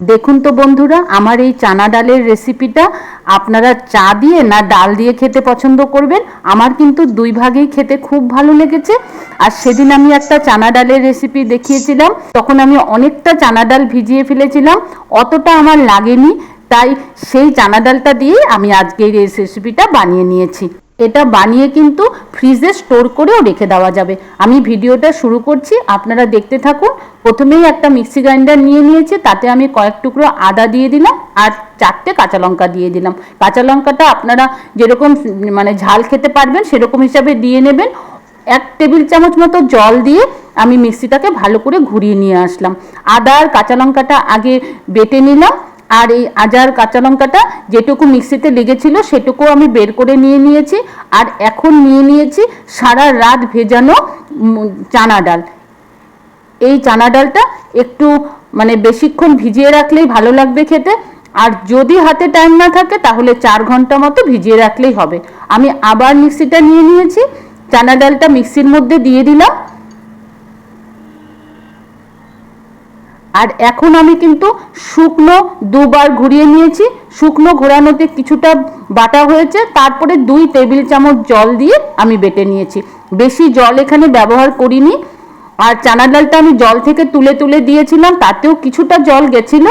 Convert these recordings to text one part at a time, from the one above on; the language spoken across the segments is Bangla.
দেখুন তো বন্ধুরা, আমার এই চানা ডালের রেসিপিটা আপনারা চা দিয়ে না ডাল দিয়ে খেতে পছন্দ করবেন, আমার কিন্তু দুই ভাগেই খেতে খুব ভালো লেগেছে। আর সেদিন আমি একটা চানা ডালের রেসিপি দেখিয়েছিলাম, তখন আমি অনেকটা চানা ডাল ভিজিয়ে ফেলেছিলাম, অতটা আমার লাগেনি, তাই সেই চানা ডালটা দিয়েই আমি আজকে এই রেসিপিটা বানিয়ে নিয়েছি। এটা বানিয়ে কিন্তু ফ্রিজে স্টোর করেও রেখে দেওয়া যাবে। আমি ভিডিওটা শুরু করছি, আপনারা দেখতে থাকুন। প্রথমেই একটা মিক্সি গ্রাইন্ডার নিয়ে নিয়েছি, তাতে আমি কয়েক টুকরো আদা দিয়ে দিলাম আর চারটে কাঁচা লঙ্কা দিয়ে দিলাম। কাঁচা লঙ্কাটা আপনারা যেরকম মানে ঝাল খেতে পারবেন, সেরকম হিসাবে দিয়ে নেবেন। এক টেবিল চামচ মতো জল দিয়ে আমি মিক্সিটাকে ভালো করে ঘুরিয়ে নিয়ে আসলাম। আদা আর কাঁচা লঙ্কাটা আগে বেটে নিলাম। আর এই আজার কাঁচা লঙ্কাটা যেটুকু মিক্সিতে লেগেছিল সেটুকু আমি বের করে নিয়ে নিয়েছি আর এখন নিয়ে নিয়েছি সারা রাত ভেজানো চানা ডাল। এই চানা ডালটা একটু মানে বেশিক্ষণ ভিজিয়ে রাখলেই ভালো লাগবে খেতে। আর যদি হাতে টাইম না থাকে তাহলে চার ঘণ্টা মতো ভিজিয়ে রাখলেই হবে। আমি আবার মিক্সিটা নিয়ে নিয়েছি। চানা ডালটা মিক্সির মধ্যে দিয়ে দিলাম। আর এখন আমি কিন্তু শুকনো দুবার ঘুরিয়ে নিয়েছি। শুকনো ঘোরানোতে কিছুটা বাটা হয়েছে, তারপরে দুই টেবিল চামচ জল দিয়ে আমি বেটে নিয়েছি। বেশি জল এখানে ব্যবহার করিনি। আর চানা ডালটা আমি জল থেকে তুলে তুলে দিয়েছিলাম, তাতেও কিছুটা জল গেছিল।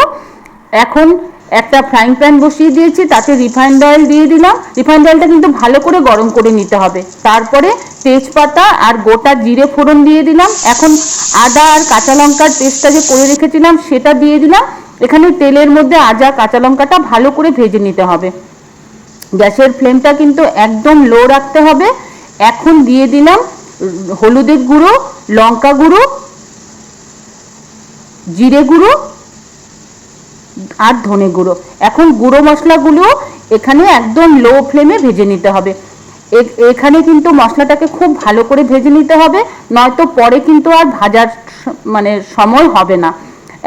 এখন একটা ফ্রাইং প্যান বসিয়ে দিয়েছি, তাতে রিফাইন্ড অয়েল দিয়ে দিলাম। রিফাইন্ড অয়েলটা কিন্তু ভালো করে গরম করে নিতে হবে। তারপরে তেজপাতা আর গোটা জিরে ফোড়ন দিয়ে দিলাম। এখন আদা আর কাঁচা লঙ্কার পেস্টটা যে করে রেখেছিলাম, সেটা দিয়ে দিলাম। এখানে তেলের মধ্যে আদা, কাঁচা লঙ্কাটা ভালো করে ভেজে নিতে হবে। গ্যাসের ফ্লেমটা কিন্তু একদম লো রাখতে হবে। এখন দিয়ে দিলাম হলুদের গুঁড়ো, লঙ্কা গুঁড়ো, জিরে গুঁড়ো আর ধনে গুঁড়ো। এখন গুঁড়ো মশলাগুলো এখানে একদম লো ফ্লেমে ভেজে নিতে হবে। এখানে কিন্তু মশলাটাকে খুব ভালো করে ভেজে নিতে হবে, নয়তো পরে কিন্তু আর ভাজার মানে সময় হবে না।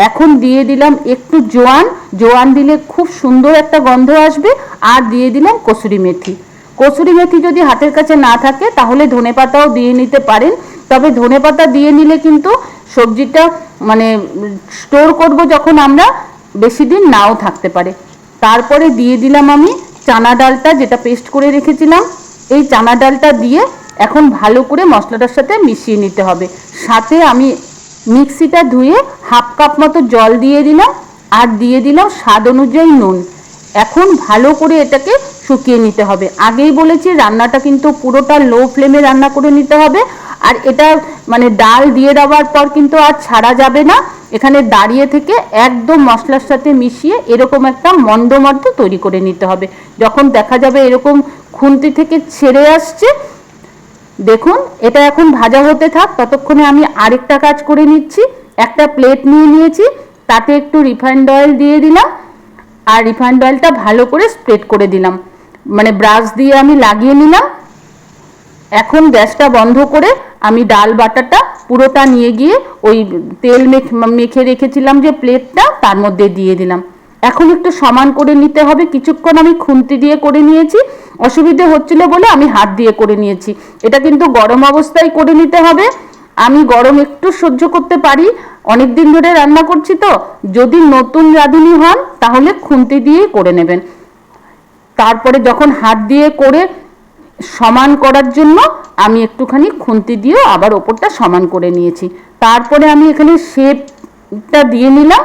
এখন দিয়ে দিলাম একটু জোয়ান। জোয়ান দিলে খুব সুন্দর একটা গন্ধ আসবে। আর দিয়ে দিলাম কসুরি মেথি। কসুরি মেথি যদি হাতের কাছে না থাকে, তাহলে ধনেপাতাও দিয়ে নিতে পারেন। তবে ধনেপাতা দিয়ে নিলে কিন্তু সবজিটা মানে স্টোর করব যখন আমরা বেশি দিন নাও থাকতে পারে। তারপরে দিয়ে দিলাম আমি চানা ডালটা যেটা পেস্ট করে রেখেছিলাম। এই চানা ডালটা দিয়ে এখন ভালো করে মশলাটার সাথে মিশিয়ে নিতে হবে। সাথে আমি মিক্সিটা ধুয়ে হাফ কাপ মতো জল দিয়ে দিলাম আর দিয়ে দিলাম স্বাদ অনুযায়ী নুন। এখন ভালো করে এটাকে শুকিয়ে নিতে হবে। আগেই বলেছি রান্নাটা কিন্তু পুরোটা লো ফ্লেমে রান্না করে নিতে হবে। আর এটা মানে ডাল দিয়ে দেওয়ার পর কিন্তু আর ছাড়া যাবে না। এখানে দাঁড়িয়ে থেকে একদম মশলার সাথে মিশিয়ে এরকম একটা মন্দ মর্দ তৈরি করে নিতে হবে। যখন দেখা যাবে এরকম খুন্তি থেকে ছেড়ে আসছে, দেখুন, এটা এখন ভাজা হতে থাক, ততক্ষণে আমি আরেকটা কাজ করে নিচ্ছি। একটা প্লেট নিয়ে নিয়েছি, তাতে একটু রিফাইন্ড অয়েল দিয়ে দিলাম আর রিফাইন্ড অয়েলটা ভালো করে স্প্রেড করে দিলাম। মানে ব্রাশ দিয়ে আমি লাগিয়ে নিলাম। এখন গ্যাসটা বন্ধ করে আমি ডাল বাটাটা পুরোটা নিয়ে গিয়ে ওই তেল মেখে রেখেছিলাম যে প্লেটটা, তার মধ্যে দিয়ে দিলাম। এখন একটু সমান করে নিতে হবে। কিছুক্ষণ আমি খুন্তি দিয়ে করে নিয়েছি। অসুবিধে হচ্ছিল বলে আমি হাত দিয়ে করে নিয়েছি। এটা কিন্তু গরম অবস্থায় করে নিতে হবে। আমি গরম একটু সহ্য করতে পারি। অনেক দিন ধরে রান্না করছি তো। যদি নতুন রাঁধুনি হন, তাহলে খুন্তি দিয়েই করে নেবেন। তারপরে যখন হাত দিয়ে করে সমান করার জন্য আমি একটুখানি খুন্তি দিয়েও আবার ওপরটা সমান করে নিয়েছি। তারপরে আমি এখানে শেপটা দিয়ে নিলাম।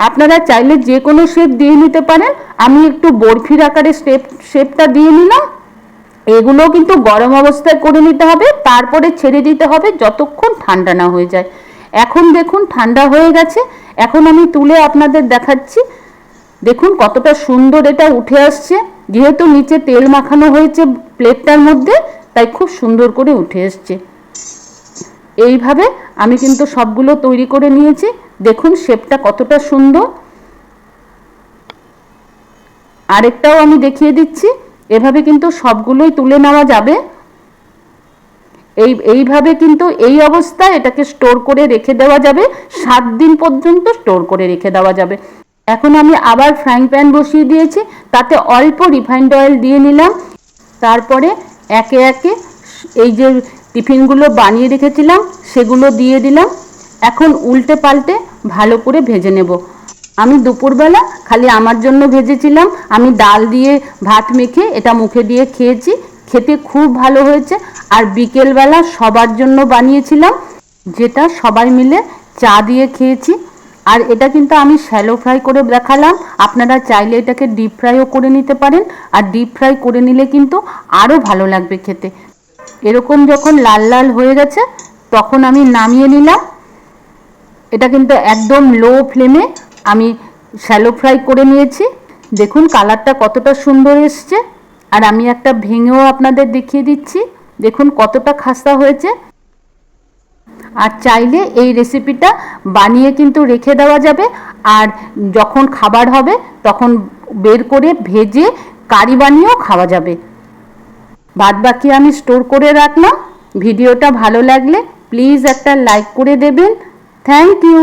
আপনারা চাইলে যে কোনো শেপ দিয়ে নিতে পারেন। আমি একটু বরফির আকারে শেপ, শেপটা দিয়ে নিলাম। এগুলো কিন্তু গরম অবস্থায় করে নিতে হবে। তারপরে ছেড়ে দিতে হবে যতক্ষণ ঠান্ডা না হয়ে যায়। এখন দেখুন ঠান্ডা হয়ে গেছে। এখন আমি তুলে আপনাদের দেখাচ্ছি। দেখুন কতটা সুন্দর এটা উঠে আসছে। যেহেতু নিচে তেল মাখানো হয়েছে প্লেটটার মধ্যে, তাই খুব সুন্দর করে উঠে এসছে। এইভাবে আমি কিন্তু সবগুলো তৈরি করে নিয়েছি। দেখুন শেপটা কতটা সুন্দর। আরেকটাও আমি দেখিয়ে দিচ্ছি। এভাবে কিন্তু সবগুলোই তুলে নেওয়া যাবে। এই, এইভাবে কিন্তু এই অবস্থায় এটাকে স্টোর করে রেখে দেওয়া যাবে। সাত দিন পর্যন্ত স্টোর করে রেখে দেওয়া যাবে। এখন আমি আবার ফ্রাইং প্যান বসিয়ে দিয়েছি, তাতে অল্প রিফাইন্ড অয়েল দিয়ে নিলাম। তারপরে একে একে এই যে টিফিনগুলো বানিয়ে রেখেছিলাম, সেগুলো দিয়ে দিলাম। এখন উল্টে পাল্টে ভালো করে ভেজে নেব। আমি দুপুরবেলা খালি আমার জন্য ভেজেছিলাম। আমি ডাল দিয়ে ভাত মেখে এটা মুখে দিয়ে খেয়েছি। খেতে খুব ভালো হয়েছে। আর বিকেলবেলা সবার জন্য বানিয়েছিলাম, যেটা সবাই মিলে চা দিয়ে খেয়েছি। আর এটা কিন্তু আমি শ্যালো ফ্রাই করে দেখালাম। আপনারা চাইলে এটাকে ডিপ ফ্রাইও করে নিতে পারেন। আর ডিপ ফ্রাই করে নিলে কিন্তু আরও ভালো লাগবে খেতে। এরকম যখন লাল লাল হয়ে গেছে, তখন আমি নামিয়ে নিলাম। এটা কিন্তু একদম লো ফ্লেমে আমি শ্যালো ফ্রাই করে নিয়েছি। দেখুন কালারটা কতটা সুন্দর এসছে। আর আমি একটা ভেঙেও আপনাদের দেখিয়ে দিচ্ছি। দেখুন কতটা খাস্তা হয়েছে। আর চাইলে এই রেসিপিটা বানিয়ে কিন্তু রেখে দেওয়া যাবে। আর যখন খাবার হবে, তখন বের করে ভেজে কারি বানিয়েও খাওয়া যাবে। বাদ বাকি আমি স্টোর করে রাখলাম। ভিডিওটা ভালো লাগলে প্লিজ একটা লাইক করে দেবেন। Thank you